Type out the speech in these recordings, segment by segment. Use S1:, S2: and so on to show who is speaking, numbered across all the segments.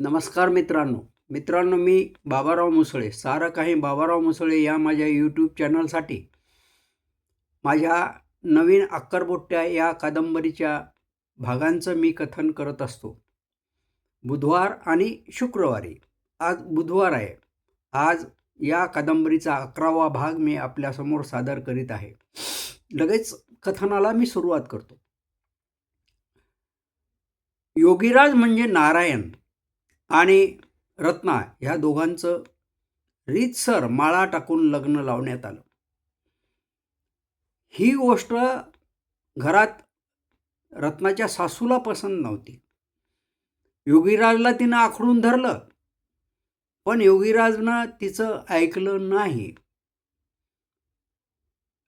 S1: नमस्कार मित्रांनो. मित्रांनो मी बाबाराव मुसळे सारं काही बाबाराव मुसळे या माझ्या यूट्यूब चॅनलसाठी माझ्या नवीन अक्करबोट्ट्या या कादंबरीच्या भागांचं मी कथन करत असतो. बुधवार आणि शुक्रवारी आज बुधवार आहे. आज या कादंबरीचा अकरावा भाग मी आपल्यासमोर सादर करीत आहे. लगेच कथनाला मी सुरुवात करतो. योगीराज म्हणजे नारायण. आणि रत्ना ह्या दोघांचं रीतसर माळा टाकून लग्न लावण्यात आलं. ही गोष्ट घरात रत्नाच्या सासूला पसंत नव्हती. योगीराजला तिनं आखडून धरलं पण योगीराजनं तिचं ऐकलं नाही.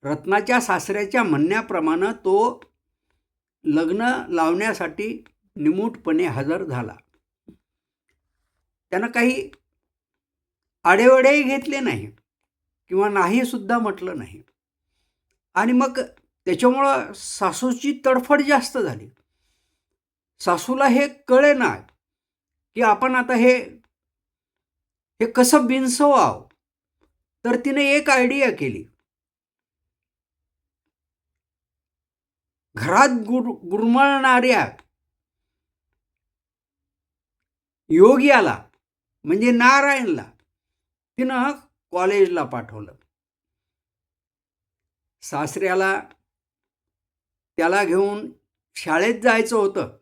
S1: रत्नाच्या सासऱ्याच्या म्हणण्याप्रमाणे तो लग्न लावण्यासाठी निमूटपणे हजर झाला. त्यानं काही आडेवडेही घेतले नाही किंवा नाही सुद्धा म्हटलं नाही. आणि मग त्याच्यामुळं सासूची तडफड जास्त झाली. सासूला हे कळे ना की आपण आता हे हे कसं बिनसवाव. तर तिने एक आयडिया केली. घरात गुर गुरमळणाऱ्या योग्याला म्हणजे नारायणला. तिनं कॉलेजला पाठवलं. सासऱ्याला त्याला घेऊन शाळेत जायचं होतं.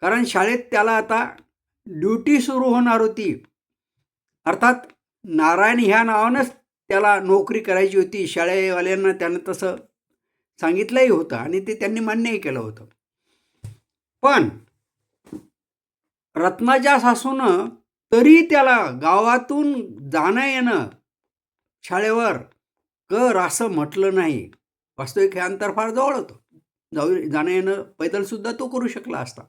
S1: कारण शाळेत त्याला आता ड्युटी सुरू होणार होती. अर्थात नारायण ह्या नावानंच त्याला नोकरी करायची होती. शाळेवाल्यांना त्यानं तसं सांगितलंही होतं आणि ते त्यांनी मान्यही केलं होतं. पण रत्नाच्या सासूनं तरी त्याला गावातून जाणं येणं शाळेवर कर असं म्हटलं नाही. वास्तविक हे अंतर फार जवळ होतं. जाऊ जाणं येणं पैदलसुद्धा तो करू शकला असता.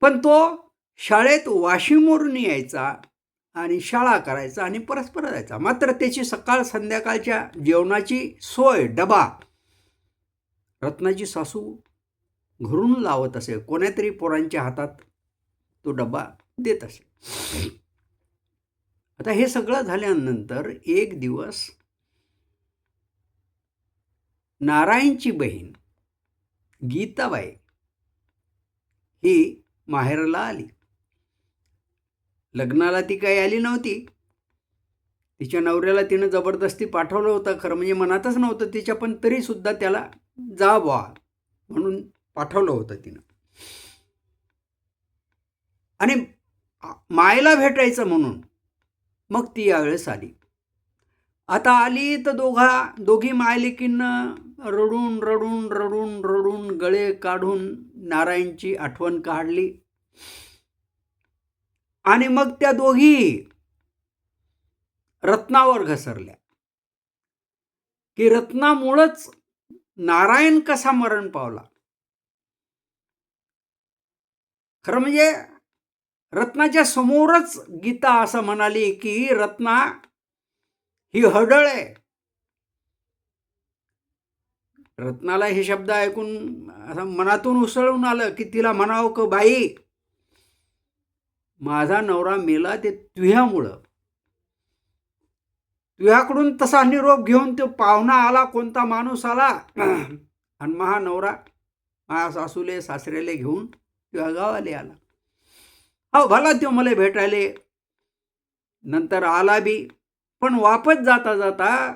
S1: पण तो शाळेत वाशिमवरून यायचा आणि शाळा करायचा आणि परस्पर जायचा. मात्र त्याची सकाळ संध्याकाळच्या जेवणाची सोय डबा रत्नाची सासू घरून लावत असे कोण्यातरी पोरांच्या हातात तो डबा देत असे आता हे सगळं झाल्यानंतर एक दिवस नारायणची बहीण गीताबाई ही माहेरला आली. लग्नाला ती काही आली नव्हती. तिच्या नवऱ्याला तिनं जबरदस्ती पाठवलं होतं खरं म्हणजे मनातच नव्हतं तिच्या पण तरीसुद्धा त्याला जा व्हा म्हणून पाठवलं होतं तिनं. आणि मायला भेटायचं म्हणून मग ती यावेळेस आली. आता आली तर दोघा दोघी मायलिकीनं रडून रडून रडून रडून गळे काढून नारायणची आठवण काढली. आणि मग त्या दोघी रत्नावर घसरल्या. की रत्नामुळंच नारायण कसा मरण पावला? खरं म्हणजे रत्नाच्या समोरच गीता असं म्हणाली की रत्ना ही हडळ आहे. रत्नाला हे शब्द ऐकून असं मनातून उसळून आलं की तिला म्हणावं क बाई माझा नवरा मेला ते तुह्यामुळं. तुह्याकडून तसा निरोप घेऊन तो पाहुणा आला कोणता माणूस आला? आणि महा नवरा माझ्या सासूले सासरेले घेऊन किंवा गावाला आला. हो भला तो मला भेटायले. नंतर आला बी. पण वापस जाता जाता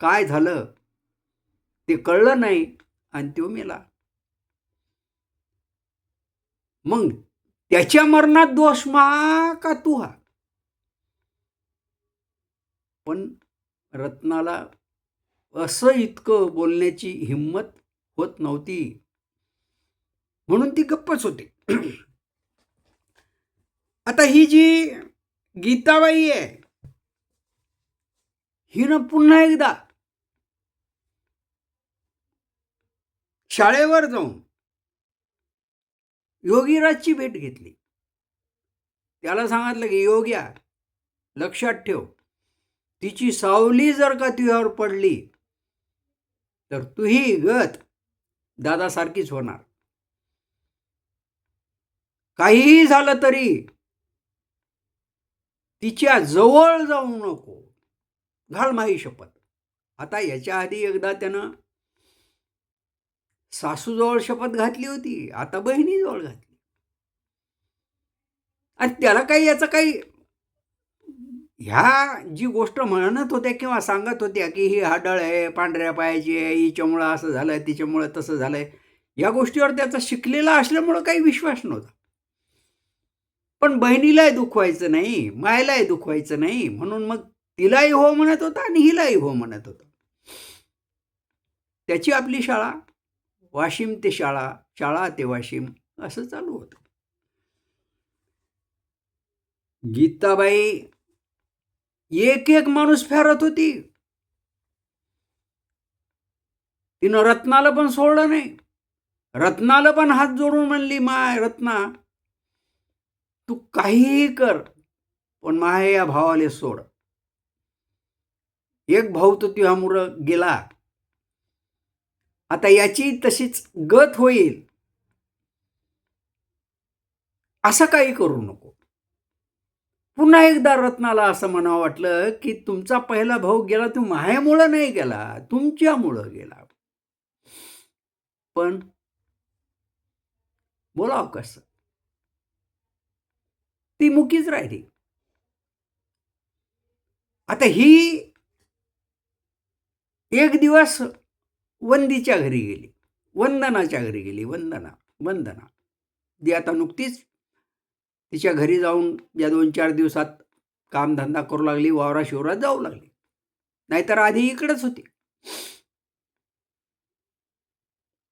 S1: काय झालं? ते कळलं नाही आणि तो मेला. मग त्याच्या मरणात दोष मा का तू हा? पण रत्नाला असं इतकं बोलण्याची हिंमत होत नव्हती. म्हणून ती गप्पच होती. आता ही जी गीताबाई आहे हिनं पुन्हा एकदा शाळेवर जाऊन योगीराजची भेट घेतली. त्याला सांगितलं की योग्या लक्षात ठेव. तिची सावली जर का तुझ्यावर पडली तर तुही गत दादासारखीच होणार. काहीही झालं तरी तिच्या जवळ जाऊ नको. घाल माही शपथ. आता याच्या आधी एकदा त्यानं सासूजवळ शपथ घातली होती आता बहिणीजवळ घातली. आणि त्याला काही याचं काही ह्या जी गोष्ट म्हणत होत्या किंवा सांगत होत्या की ही हाडळ आहे पांढऱ्या पायाची आहे हिच्यामुळं असं झालंय तिच्यामुळं तसं झालंय या गोष्टीवर त्याचा शिकलेला असल्यामुळं काही विश्वास नव्हता. पण बहिणीलाही दुखवायचं नाही मायलाही दुखवायचं नाही म्हणून मग तिलाही हो म्हणत होता आणि हिलाही हो म्हणत होता. त्याची आपली शाळा वाशिम ते शाळा शाळा ते वाशिम असं चालू होतं. गीताबाई एक एक माणूस फेरत होती. तिनं रत्नाला पण सोडलं नाही. रत्नाला पण हात जोडून म्हणली माय रत्ना तू काहीही कर पण माया या भावाले सोड. एक भाऊ तर तुझ्यामुळं गेला. आता याची तशीच गत होईल. असं काही करू नको. पुन्हा एकदा रत्नाला असं म्हणावं वाटलं की तुमचा पहिला भाऊ गेला तू मायामुळं नाही गेला तुमच्यामुळं गेला. पण बोलाव कसं? ती मुकीच राहिली. आता ही एक दिवस वंदीच्या घरी गेली. वंदनाच्या घरी गेली. वंदना वंदना. ती आता नुकतीच तिच्या घरी जाऊन या दोन चार दिवसात कामधंदा करू लागली वावरा शिवरात जाऊ लागली. नाहीतर आधी इकडेच होती.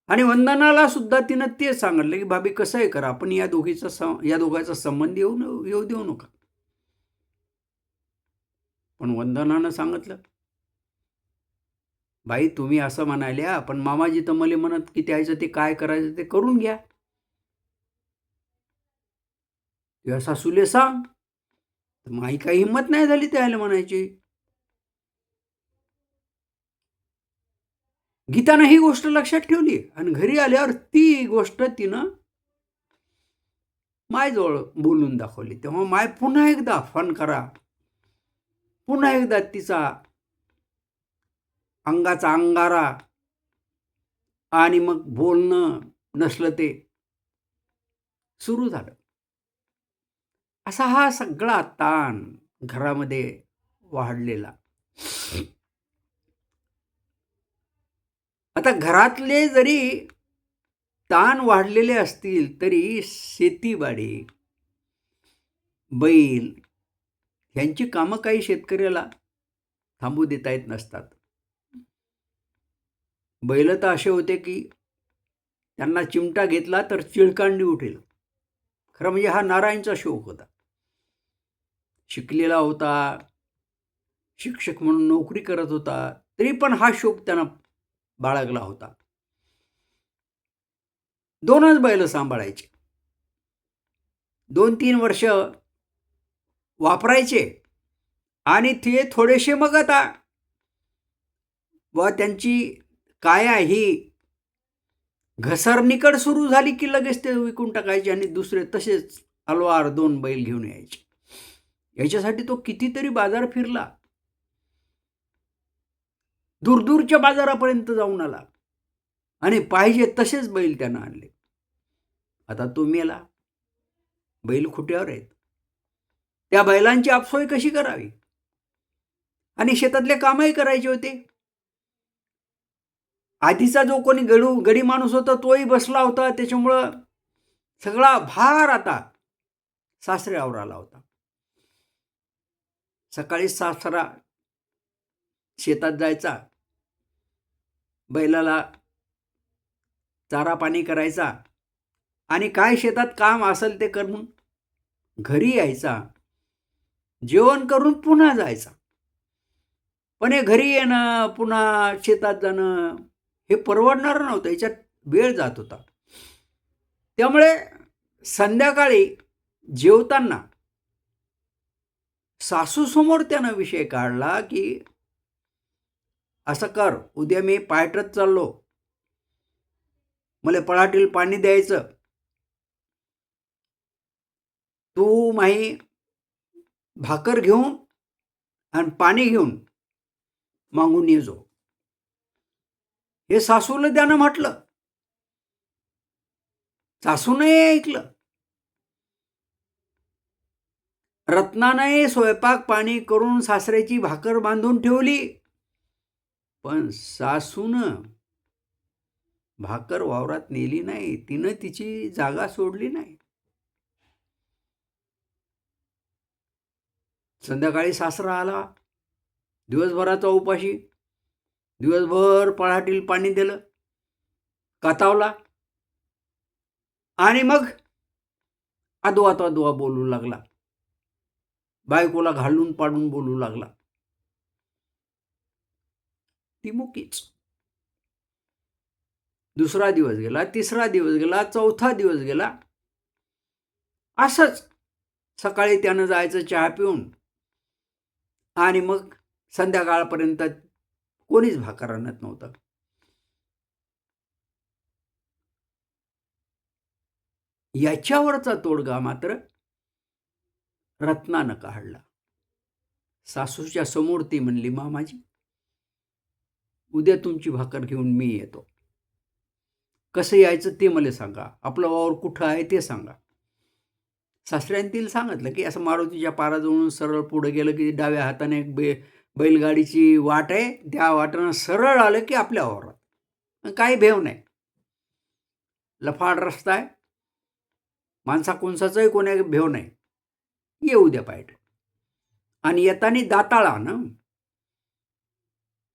S1: आणि वंदनाला सुद्धा तिनं ते सांगितलं की भाभी कसं आहे करा आपण या दोघीचा सं या दोघांचा संबंध येऊ येऊ देऊ नका. पण वंदनानं सांगितलं बाई तुम्ही असं म्हणाल्या पण मामाजी तर मला म्हणत की त्याचं ते काय करायचं ते करून घ्या. तुझ्या सासूले सांग. तर माही काही हिंमत नाही झाली त्याला म्हणायची. गीतानं ही गोष्ट लक्षात ठेवली आणि घरी आल्यावर ती गोष्ट तिनं मायजवळ बोलून दाखवली. तेव्हा माय पुन्हा एकदा फन करा. पुन्हा एकदा तिचा अंगाचा अंगारा आणि मग बोलणं नसलं ते सुरू झालं. असा हा सगळा ताण घरामध्ये वाढलेला. आता घरातले जरी ताण वाढलेले असतील तरी शेतीबाडी बैल ह्यांची कामं काही शेतकऱ्याला थांबू देता येत नसतात. बैल तर असे होते की त्यांना चिमटा घेतला तर चिळकांडी उठेल. खरं म्हणजे हा नारायणचा शोक होता. शिकलेला होता शिक्षक म्हणून नोकरी करत होता तरी पण हा शोक त्यांना बाळगला होता. दोनच बैल सांभाळायचे. दोन तीन वर्ष वापरायचे आणि ते थोडेसे मग आता व त्यांची काया ही घसरणीकड सुरू झाली की लगेच ते विकून टाकायचे आणि दुसरे तसेच अलवार दोन बैल घेऊन यायचे. याच्यासाठी तो कितीतरी बाजार फिरला. दूरदूरच्या बाजारापर्यंत जाऊन आला. आणि पाहिजे तसेच बैल त्यानं आणले. आता तो मेला. बैल खुट्यावर आहेत. त्या बैलांची आपसोय कशी करावी? आणि शेतातले कामही करायचे होते. आधीचा जो कोणी गडू गडी माणूस होता तोही बसला होता. त्याच्यामुळं सगळा भार आता सासऱ्यावर आला होता. सकाळी सासरा शेतात जायचा. बैलाला चारा पाणी करायचा आणि काय शेतात काम असेल ते करून घरी यायचा. जेवण करून पुन्हा जायचा. पण हे घरी येणं पुन्हा शेतात जाणं हे परवडणारं नव्हतं. याच्यात वेळ जात होता. त्यामुळे संध्याकाळी जेवताना सासूसमोर त्यानं विषय काढला की असं कर. उद्या मी पायटत चाललो. मला पळाटील पाणी द्यायचं. तू माही भाकर घेऊन आणि पाणी घेऊन मागून ये जो. हे सासूला त्यानं म्हटलं. सासूने ऐकलं. रत्नाने स्वयंपाक पाणी करून सासऱ्याची भाकर बांधून ठेवली. पण सासून भाकर वावरात नेली नाही. तिनं तिची जागा सोडली नाही. संध्याकाळी सासरा आला. दिवसभराचा उपाशी दिवसभर पळाटील पाणी दिलं. कातावला. आणि मग अदवा तदवा बोलू लागला. बायकोला घालून पाडून बोलू लागला. ती मुकीच. दुसरा दिवस गेला तिसरा दिवस गेला चौथा दिवस गेला. असंच सकाळी त्यानं जायचं चहा पिऊन आणि मग संध्याकाळपर्यंत कोणीच भाकर आणत नव्हतं. याच्यावरचा तोडगा मात्र रत्नानं काढला. सासूच्या समोर ती म्हणली मामाजी उद्या तुमची भाकर घेऊन मी येतो. कसं यायचं ते मला सांगा. आपलं वावर कुठं आहे ते सांगा. सासऱ्याने तिला सांगितलं की असं मारुतीच्या पाराजवळून सरळ पुढे गेलं की डाव्या हाताने एक बे बैलगाडीची वाट आहे. त्या वाटानं सरळ आलं की आपल्या वावरात. काही भेव नाही. लफाड रस्ता आहे. माणसा कोणसाचाही कोणी भेव नाही. येऊ द्या पाहिजे आणि येताना दाताळा ना.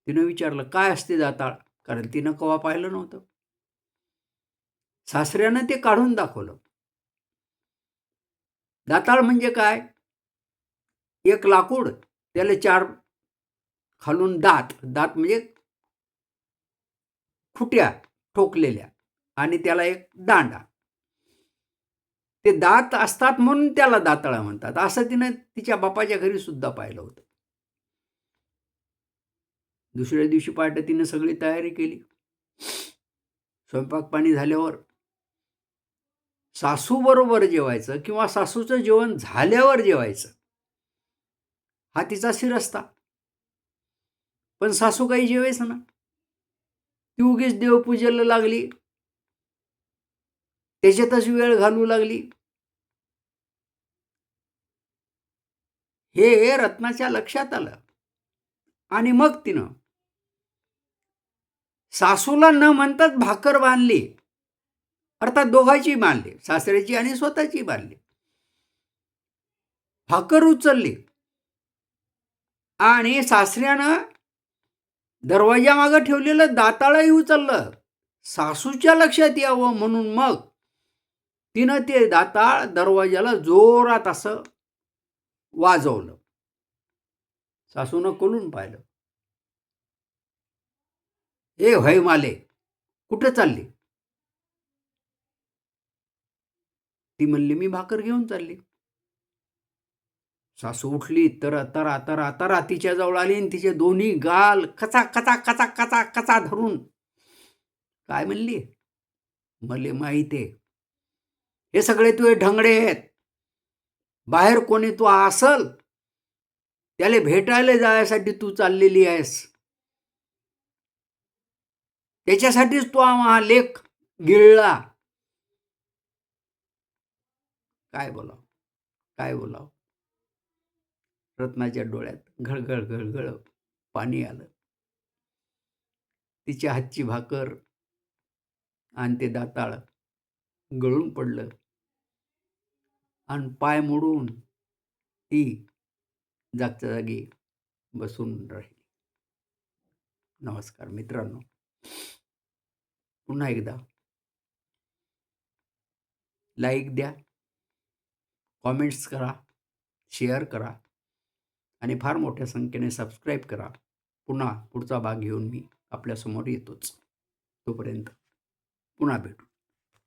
S1: तिनं विचारलं काय असते दाताळ? कारण तिनं कवा पाहिलं नव्हतं. सासऱ्यानं ते काढून दाखवलं. दाताळ म्हणजे काय? एक लाकूड त्याला चार खालून दात दात म्हणजे फुट्या ठोकलेल्या आणि त्याला एक दांडा. ते दात असतात म्हणून त्याला दाताळा म्हणतात. असं तिनं तिच्या बापाच्या घरी सुद्धा पाहिलं होतं. दुसऱ्या दिवशी पहाटे तिनं सगळी तयारी केली. स्वयंपाक पाणी झाल्यावर सासू बरोबर जेवायचं किंवा सासूचं जेवण झाल्यावर जेवायचं हा तिचा शिरस्ता. पण सासू काही जेवायचं ना. ती उगीच देवपूजेला लागली. त्याच्यातच वेळ घालू लागली. हे रत्नाच्या लक्षात आलं. आणि मग तिनं सासूला न म्हणताच भाकर बांधली. अर्थात दोघांची बांधली सासऱ्याची आणि स्वतःची बांधली. भाकर उचलली. आणि सासऱ्यानं दरवाजा मागं ठेवलेलं दाताळही उचललं. सासूच्या लक्षात यावं म्हणून मग तिनं ते दाताळ दरवाजाला जोरात असं वाजवलं. सासूनं कलून पाहिलं. ए व्हय माले कुठं चालली? ती म्हणली मी भाकर घेऊन चालली. सासू उठली तर तरा तरा तरा तिच्या जवळ आली आणि तिचे दोन्ही गाल कचा कचा कचा कचा कचा धरून. काय म्हणली? मले माहिती आहे. हे सगळे तुझे ढंगडे आहेत. बाहेर कोणी तू असल त्याला भेटायला जायसाठी तू चाललेली आहेस. त्याच्यासाठीच तो हा लेख गिळला. काय बोलाव? काय बोलाव? रत्नाच्या डोळ्यात घळघळ घळघळ पाणी आलं. तिच्या हातची भाकर आणि ते दाताळ गळून पडलं. आणि पाय मोडून ती जागच्या जागी बसून राहिली. नमस्कार मित्रांनो. पुन्हा एकदा. लाईक द्या. कॉमेंट्स करा. शेअर करा. आणि फार मोठ्या संख्येने सबस्क्राईब करा. पुन्हा पुढचा भाग घेऊन मी आपल्यासमोर येतोच. तोपर्यंत पुन्हा भेटू.